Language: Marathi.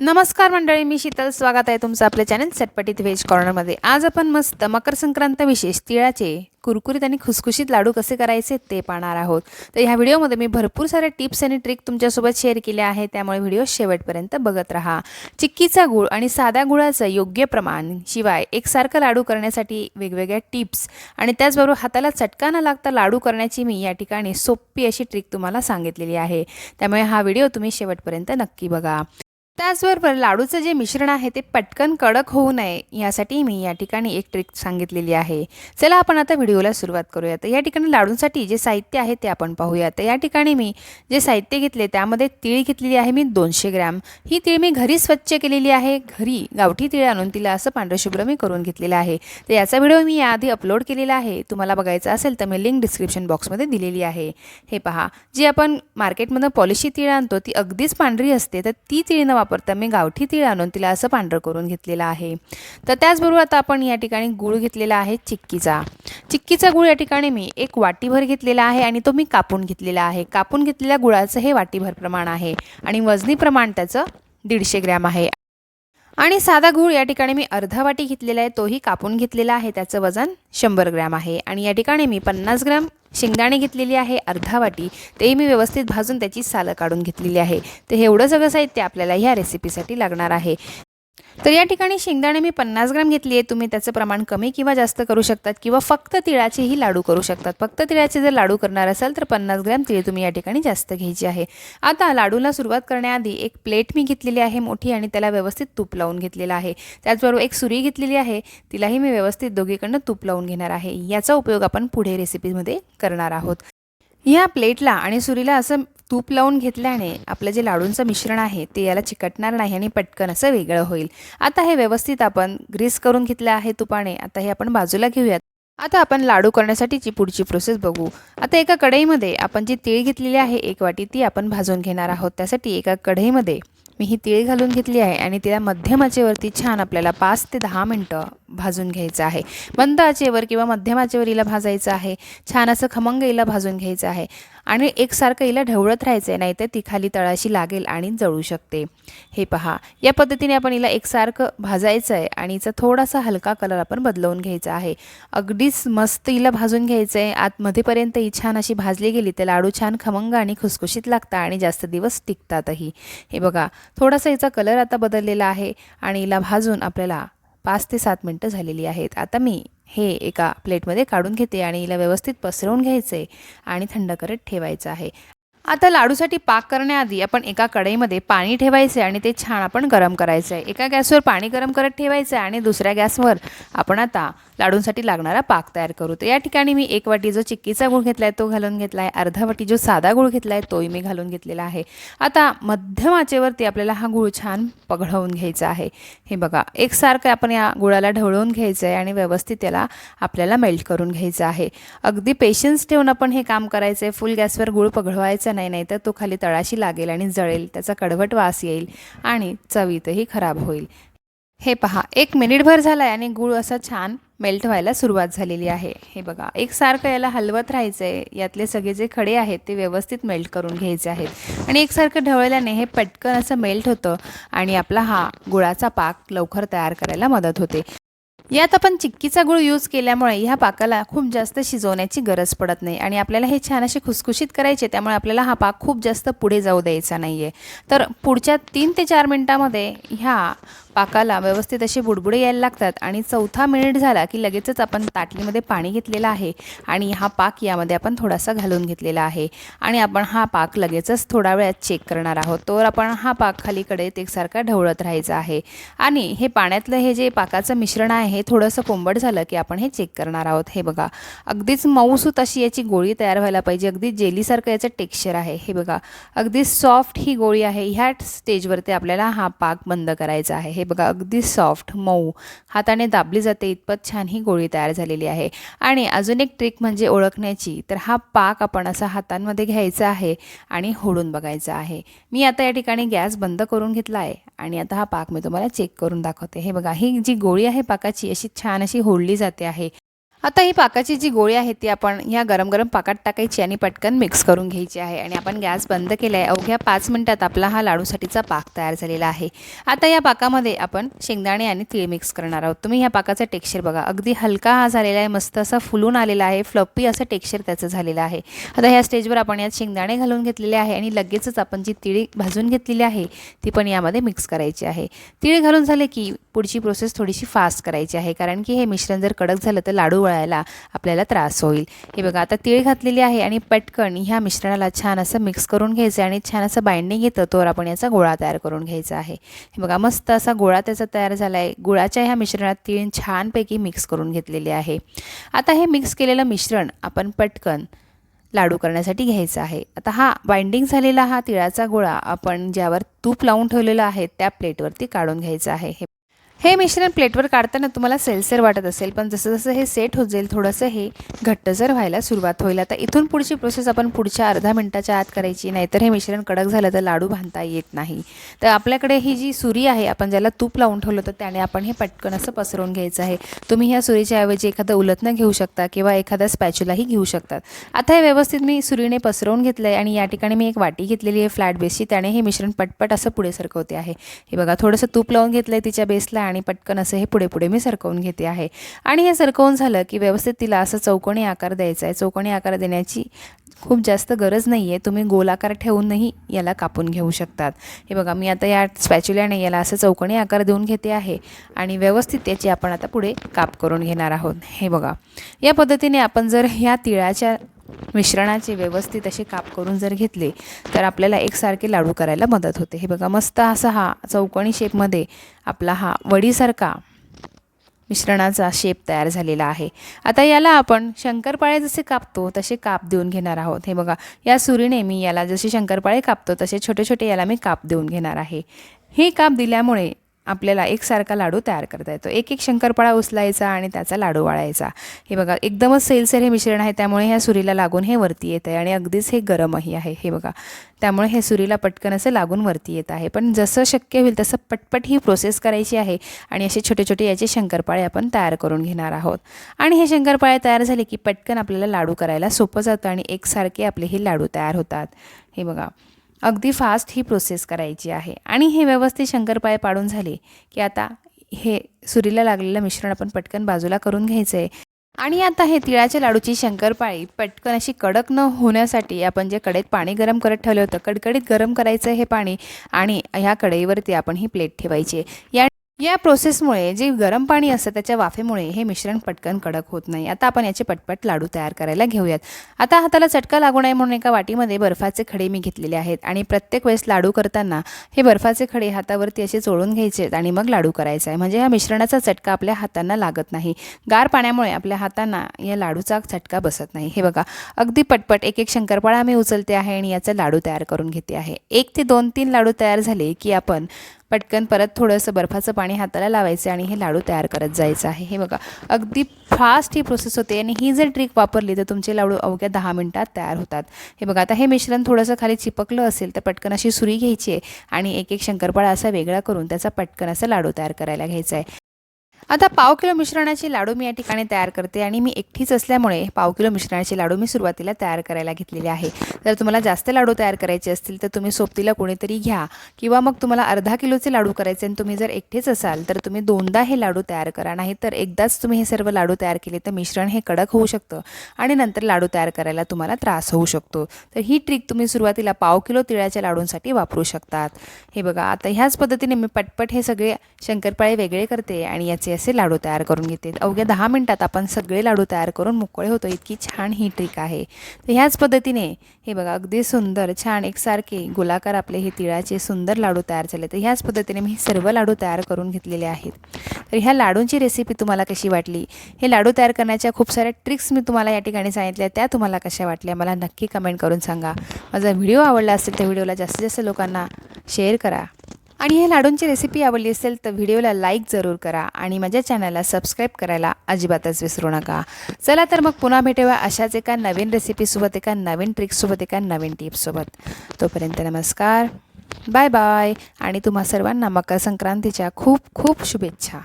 नमस्कार मंडळी मी शीतल. स्वागत आहे तुमचं आपल्या चॅनल चटपटीत व्हेज कॉर्नरमध्ये आज आपण मस्त मकर संक्रांत विशेष तिळाचे कुरकुरीत आणि खुसखुशीत लाडू कसे करायचे ते पाहणार आहोत. तर ह्या व्हिडिओमध्ये मी भरपूर साऱ्या टिप्स आणि ट्रिक तुमच्यासोबत शेअर केले आहे त्यामुळे व्हिडिओ शेवटपर्यंत बघत राहा. चिक्कीचा गुळ आणि साध्या गुळाचं योग्य प्रमाण शिवाय एकसारखं लाडू करण्यासाठी वेगवेगळ्या टिप्स आणि त्याचबरोबर हाताला चटका न लागता लाडू करण्याची मी या ठिकाणी सोपी अशी ट्रिक तुम्हाला सांगितलेली आहे. त्यामुळे हा व्हिडिओ तुम्ही शेवटपर्यंत नक्की बघा. त्याचबरोबर लाडूचं जे मिश्रण आहे ते पटकन कडक होऊ नये यासाठी मी या ठिकाणी एक ट्रिक सांगितलेली आहे. चला आपण आता व्हिडिओला सुरुवात करूया. तर या ठिकाणी लाडूंसाठी जे साहित्य आहे ते आपण पाहूया. तर या ठिकाणी मी जे साहित्य घेतले त्यामध्ये तीळ घेतलेली आहे मी दोनशे ग्रॅम. ही तीळ मी घरी स्वच्छ केलेली आहे. घरी गावठी तीळ आणून तिला असं पांढरशुभ्र मी करून घेतलेलं आहे. तर याचा व्हिडिओ मी याआधी अपलोड केलेला आहे. तुम्हाला बघायचा असेल तर मी लिंक डिस्क्रिप्शन बॉक्समध्ये दिलेली आहे. हे पहा. जी आपण मार्केटमधून पॉलिशी तीळ आणतो ती अगदीच पांढरी असते तर ती तीळ न वापरता मी गावठी तीळ आणून तिला असं पांढरं करून घेतलेलं आहे. तर त्याचबरोबर आता आपण या ठिकाणी गूळ घेतलेला आहे चिक्कीचा. चिक्कीचा गूळ या ठिकाणी मी एक वाटीभर घेतलेला आहे आणि तो मी कापून घेतलेला आहे. कापून घेतलेल्या गुळाचं हे वाटीभर प्रमाण आहे आणि वजनी प्रमाण त्याचं दीडशे ग्रॅम आहे. आणि साधा गूळ या ठिकाणी मी अर्धा वाटी घेतलेला आहे तोही कापून घेतलेला आहे. त्याचं वजन शंभर ग्रॅम आहे. आणि या ठिकाणी मी पन्नास ग्रॅम शेंगदाणे घेतलेली आहे अर्धा वाटी. तेही मी व्यवस्थित भाजून त्याची सालं काढून घेतलेली आहे. तर हे एवढं सगळं साहित्य आपल्याला ह्या रेसिपीसाठी लागणार आहे. तर या ठिकाणी शेंगदाणे मी पन्नास ग्राम घेतली आहे. तुम्ही त्याचं प्रमाण कमी किंवा जास्त करू शकतात किंवा फक्त तिळाचेही लाडू करू शकतात. फक्त तिळाचे जर लाडू करणार असाल तर पन्नास ग्रॅम तिळ तुम्ही या ठिकाणी जास्त घ्यायची आहे. आता लाडूला सुरुवात करण्याआधी एक प्लेट मी घेतलेली आहे मोठी आणि त्याला व्यवस्थित तूप लावून घेतलेलं आहे. त्याचबरोबर एक सुरी घेतलेली आहे. तिलाही मी व्यवस्थित दोघीकडनं तूप लावून घेणार आहे. याचा उपयोग आपण पुढे रेसिपीमध्ये करणार आहोत. ह्या प्लेटला आणि सुरीला असं तूप लावून घेतल्याने आपलं जे लाडूंचं मिश्रण आहे ते याला चिकटणार नाही आणि पटकन असं वेगळं होईल. आता हे व्यवस्थित आपण ग्रीस करून घेतलं आहे तुपाने. आता हे आपण बाजूला घेऊयात. आता आपण लाडू करण्यासाठीची पुढची प्रोसेस बघू. आता एका कढईमध्ये आपण जी तीळ घेतलेली आहे एक वाटी ती आपण भाजून घेणार आहोत. त्यासाठी एका कढईमध्ये मी ही तीळ घालून घेतली आहे आणि तिला मध्यम आचेवरती छान आपल्याला पाच ते दहा मिनटं भाजून घ्यायचं आहे. मंद आचेवर किंवा मध्यम आचेवर हिला भाजायचं आहे. छान असं खमंग हिला भाजून घ्यायचं आहे. आणि एकसारखं हिला ढवळत राहायचं आहे नाहीतर ती खाली तळाशी लागेल आणि जळू शकते. हे पहा या पद्धतीने आपण हिला एकसारखं भाजायचं आहे आणि हिचा थोडासा हलका कलर आपण बदलवून घ्यायचा आहे. अगदीच मस्त हिला भाजून घ्यायचं आहे आतमध्येपर्यंत ही छान अशी भाजली गेली तर लाडू छान खमंग आणि खुसखुशीत लागतात आणि जास्त दिवस टिकतातही. हे बघा थोडासा हिचा कलर आता बदललेला आहे आणि हिला भाजून आपल्याला पाच ते सात मिनटं झालेली आहेत. आता मी हे एका प्लेटमध्ये काढून घेते आणि हिला व्यवस्थित पसरवून घ्यायचं आहे आणि थंड करत ठेवायचं आहे. आता लाडूसाठी पाक करण्याआधी आपण एका कढईमध्ये पाणी ठेवायचे आणि ते छान आपण गरम करायचं आहे एका गॅसवर पाणी गरम करत ठेवायचं आहे आणि दुसऱ्या गॅसवर आपण आता लाडूंसाठी लागणारा पाक तयार करू. तर या ठिकाणी मी एक वाटी जो चिक्कीचा गूळ घेतला आहे तो घालून घेतला आहे अर्धा वाटी जो साधा गूळ घेतला आहे तोही मी घालून घेतलेला आहे. आता मध्यम आचेवरती आपल्याला हा गूळ छान पघळवून घ्यायचा आहे. हे बघा एकसारखं आपण या गुळाला ढवळून घ्यायचं आहे आणि व्यवस्थित त्याला आपल्याला मेल्ट करून घ्यायचं आहे. अगदी पेशन्स ठेवून आपण हे काम करायचं आहे फुल गॅसवर गूळ पघळवायचा नाही नाही तर तो खाली तळाशी लागेल आणि जळेल त्याचा कडवट वास येईल आणि चवीतही खराब होईल. हे पहा एक मिनिटभर झाला आहे आणि गूळ असा छान मेल्ट व्हायला सुरुवात झालेली आहे. हे बघा एकसारखं याला हलवत राहायचं आहे यातले सगळे जे खडे आहेत ते व्यवस्थित मेल्ट करून घ्यायचे आहेत. आणि एकसारखं ढवळल्याने हे पटकन असं मेल्ट होतं आणि आपला हा गुळाचा पाक लवकर तयार करायला मदत होते. यात आपण चिक्कीचा गुळ यूज केल्यामुळे ह्या पाकाला खूप जास्त शिजवण्याची गरज पडत नाही आणि आपल्याला हे छान असे खुसखुशीत करायचे त्यामुळे आपल्याला हा पाक खूप जास्त पुढे जाऊ द्यायचा नाही आहे तर पुढच्या तीन ते चार मिनटामध्ये ह्या पाकाला व्यवस्थित असे बुडबुडे यायला लागतात आणि चौथा मिनिट झाला की लगेचच आपण ताटलीमध्ये पाणी घेतलेलं आहे आणि हा पाक यामध्ये आपण थोडासा घालून घेतलेला आहे. आणि आपण हा पाक लगेचच थोडा वेळात चेक करणार आहोत. तर आपण हा पाक खालीकडे एकसारखा ढवळत राहायचा आहे. आणि हे पाण्यातलं हे जे पाकाचं मिश्रण आहे हे थोडंसं कोंबड झालं की आपण हे चेक करणार आहोत. हे बघा अगदीच मऊसूत अशी याची गोळी तयार व्हायला पाहिजे. अगदी जेलीसारखं याचं टेक्स्चर आहे. हे बघा अगदी सॉफ्ट ही गोळी आहे. ह्या स्टेजवरती आपल्याला हा पाक बंद करायचा आहे. हे बघा अगदी सॉफ्ट मऊ हाताने दाबली जाते. इतपत छान ही गोळी तयार झालेली आहे. आणि अजून एक ट्रिक म्हणजे ओळखण्याची तर हा पाक आपण असा हातांमध्ये घ्यायचा आहे आणि होडून बघायचा आहे. मी आता या ठिकाणी गॅस बंद करून घेतला आहे आणि आता हा पाक मी तुम्हाला चेक करून दाखवते. हे बघा ही जी गोळी आहे पाकाची अशी छान अशी होळली जाते आहे. आता ही पाकाची जी गोळी आहे ती आपण ह्या गरम गरम पाकात टाकायची आणि पटकन मिक्स करून घ्यायची आहे. आणि आपण गॅस बंद केला आहे अवघ्या पाच मिनटात आपला हा लाडूसाठीचा पाक तयार झालेला आहे. आता या पाकामध्ये आपण शेंगदाणे आणि तीळ मिक्स करणार आहोत. तुम्ही ह्या पाकाचा टेक्स्चर बघा. अगदी हलका हा झालेला आहे. मस्त असा फुलून आलेला आहे. फ्लपी असं टेक्स्चर त्याचं झालेलं आहे. आता ह्या स्टेजवर आपण यात शेंगदाणे घालून घेतलेले आहे आणि लगेचच आपण जी तिळी भाजून घेतलेली आहे ती पण यामध्ये मिक्स करायची आहे. तिळ घालून झाले की पुढची प्रोसेस थोडीशी फास्ट करायची आहे. कारण की हे मिश्रण जर कडक झालं तर लाडू वळायला आपल्याला त्रास होईल. हे बघा आता तीळ घातलेली आहे आणि पटकन ह्या मिश्रणाला छान असं मिक्स करून घ्यायचं आणि छान असं बाइंडिंग येतं तोवर आपण याचा गोळा तयार करून घ्यायचा आहे. हे बघा मस्त असा गोळा त्याचा तयार झाला आहे गुळाच्या ह्या मिश्रणात तीळ छानपैकी मिक्स करून घेतलेले आहे. आता हे मिक्स केलेलं मिश्रण आपण पटकन लाडू करण्यासाठी घ्यायचा आहे. आता हा बाइंडिंग झालेला हा तिळाचा गोळा आपण ज्यावर तूप लावून ठेवलेला आहे त्या प्लेटवरती काढून घ्यायचा आहे. हे मिश्रण प्लेटवर काढताना तुम्हाला सेलसर वाटत असेल पण जसं जसं हे सेट होत जाईल थोडंसं हे घट्टसर व्हायला सुरुवात होईल. आता इथून पुढची प्रोसेस आपण पुढच्या अर्धा मिनटाच्या आत करायची नाहीतर हे मिश्रण कडक झालं तर लाडू बांधता येत नाही. तर आपल्याकडे ही जी सुरी आहे आपण ज्याला तूप लावून ठेवलं तर त्याने आपण हे पटकन असं पसरवून घ्यायचं आहे. तुम्ही ह्या सुरीच्या ऐवजी एखादं उलटणं घेऊ शकता किंवा एखादा स्पॅच्युलाही घेऊ शकतात. आता हे व्यवस्थित मी सुरीने पसरवून घेतलं आहे आणि या ठिकाणी मी एक वाटी घेतलेली आहे फ्लॅट बेसची त्याने हे मिश्रण पटपट असं पुढे सरकवते आहे. हे बघा थोडंसं तूप लावून घेतलं आहे तिच्या बेसला आणि पटकन असं हे पुढे पुढे मी सरकवून घेते आहे. आणि हे सरकवून झालं की व्यवस्थित तिला असं चौकोनी आकार द्यायचा आहे. चौकोनी आकार देण्याची खूप जास्त गरज नाही आहे तुम्ही गोलाकार ठेवूनही याला कापून घेऊ शकतात. हे बघा मी आता या स्पॅच्युल्याने याला असं चौकणी आकार देऊन घेते आहे आणि व्यवस्थित याची आपण आता पुढे काप करून घेणार आहोत. हे बघा या पद्धतीने आपण जर ह्या तिळाच्या मिश्रणाचे व्यवस्थित असे काप करून जर घेतले तर आपल्याला एकसारखे लाडू करायला मदत होते. हे बघा मस्त असा हा चौकणी शेपमध्ये आपला हा वडीसारखा मिश्रणाचा शेप तयार झालेला आहे. आता याला आपण शंकरपाळे जसे कापतो तसे काप देऊन घेणार आहोत. हे बघा या सुरीने मी याला जसे शंकरपाळे कापतो तसे छोटे छोटे याला मी काप देऊन घेणार आहे. हे काप दिल्यामुळे आपल्याला एकसारखा लाडू तयार करता येतो. एक एक शंकरपाळा उचलायचा आणि त्याचा लाडू वाळायचा. हे बघा एकदमच सेलसर हे मिश्रण आहे त्यामुळे ह्या सुरीला लागून हे वरती येत आहे आणि अगदीच हे गरमही आहे. हे बघा त्यामुळे हे सुरीला पटकन असं लागून वरती येत आहे. पण जसं शक्य होईल तसं पटपट ही प्रोसेस करायची आहे आणि असे छोटे छोटे याचे शंकरपाळे आपण तयार करून घेणार आहोत. आणि हे शंकरपाळे तयार झाले की पटकन आपल्याला लाडू करायला सोपं जातं आणि एकसारखे आपले हे लाडू तयार होतात. हे बघा अगदी फास्ट ही प्रोसेस करायची आहे. आणि हे व्यवस्थित शंकरपाळे पाडून झाले की आता हे सुरीला लागलेलं मिश्रण आपण पटकन बाजूला करून घ्यायचं आहे आणि आता हे तिळाच्या लाडूची शंकरपाळी पटकन अशी कडक न होण्यासाठी आपण जे कढईत पाणी गरम करत ठेवलं होतं कडकडीत गरम करायचं हे पाणी आणि ह्या कढईवरती आपण ही प्लेट ठेवायची या या प्रोसेसमुळे जे गरम पाणी असतं त्याच्या वाफेमुळे हे मिश्रण पटकन कडक होत नाही. आता आपण याचे पटपट लाडू तयार करायला घेऊयात. आता हाताला चटका लागू नये म्हणून एका वाटीमध्ये बर्फाचे खडे मी घेतलेले आहेत आणि प्रत्येक वेळेस लाडू करताना हे बर्फाचे खडे हातावरती असे चोळून घ्यायचे आहेत आणि मग लाडू करायचा आहे. म्हणजे ह्या मिश्रणाचा चटका आपल्या हातांना लागत नाही. गार पाण्यामुळे आपल्या हातांना या लाडूचा चटका बसत नाही. हे बघा अगदी पटपट एक एक शंकरपाळा मी उचलते आहे आणि याचा लाडू तयार करून घेते आहे. एक ते दोन तीन लाडू तयार झाले की आपण पटकन परत थोडंसं बर्फाचं पाणी हाताला लावायचं आणि हे लाडू तयार करत जायचं आहे. हे बघा अगदी फास्ट ही प्रोसेस होते आणि ही जर ट्रिक वापरली तर तुमचे लाडू अवघ्या दहा मिनटात तयार होतात. हे बघा आता हे मिश्रण थोडंसं खाली चिपकलं असेल तर पटकन अशी सुरी घ्यायची आहे आणि एक एक शंकरपाळा असा वेगळा करून त्याचा पटकन असा लाडू तयार करायला घ्यायचा आहे. आता पाव किलो मिश्रणाचे लाडू मी या ठिकाणी तयार करते आणि मी एकटीच असल्यामुळे पाव किलो मिश्रणाचे लाडू मी सुरुवातीला तयार करायला घेतलेले आहे. जर तुम्हाला जास्त लाडू तयार करायचे असतील तर तुम्ही सोबतीला कोणीतरी घ्या किंवा मग तुम्हाला अर्धा किलोचे लाडू करायचे आणि तुम्ही जर एकटेच असाल तर तुम्ही दोनदा हे लाडू तयार करा. नाही तर एकदाच तुम्ही हे सर्व लाडू तयार केले तर मिश्रण हे कडक होऊ शकतं आणि नंतर लाडू तयार करायला तुम्हाला त्रास होऊ शकतो. तर ही ट्रिक तुम्ही सुरुवातीला पाव किलो तिळाच्या लाडूंसाठी वापरू शकतात. हे बघा आता ह्याच पद्धतीने मी पटपट हे सगळे शंकरपाळे वेगळे करते आणि याचे असे लाडू तयार करून घेते. अवघ्या दहा मिनटात आपण सगळे लाडू तयार करून मोकळे होतो. इतकी छान ही ट्रिक आहे. तर ह्याच पद्धतीने हे बघा अगदी सुंदर छान एकसारखे गोलाकार आपले हे तिळाचे सुंदर लाडू तयार झाले. तर ह्याच पद्धतीने मी सर्व लाडू तयार करून घेतलेले आहेत. तर ह्या लाडूंची रेसिपी तुम्हाला कशी वाटली? हे लाडू तयार करण्याच्या खूप साऱ्या ट्रिक्स मी तुम्हाला या ठिकाणी सांगितल्या. त्या तुम्हाला कशा वाटल्या? मला नक्की कमेंट करून सांगा. माझा व्हिडिओ आवडला असेल तर व्हिडिओला जास्तीत जास्त लोकांना शेअर करा. आणि हे लाडूंची रेसिपी आवडली असेल तर व्हिडिओला लाईक जरूर करा आणि माझ्या चॅनलला सबस्क्राईब करायला अजिबातच विसरू नका. चला तर मग पुन्हा भेटूया अशाच एका नवीन रेसिपीसोबत एका नवीन ट्रिक्ससोबत एका नवीन टिप्ससोबत तोपर्यंत नमस्कार. बाय बाय आणि तुम्हा सर्वांना मकर संक्रांतीच्या खूप खूप शुभेच्छा.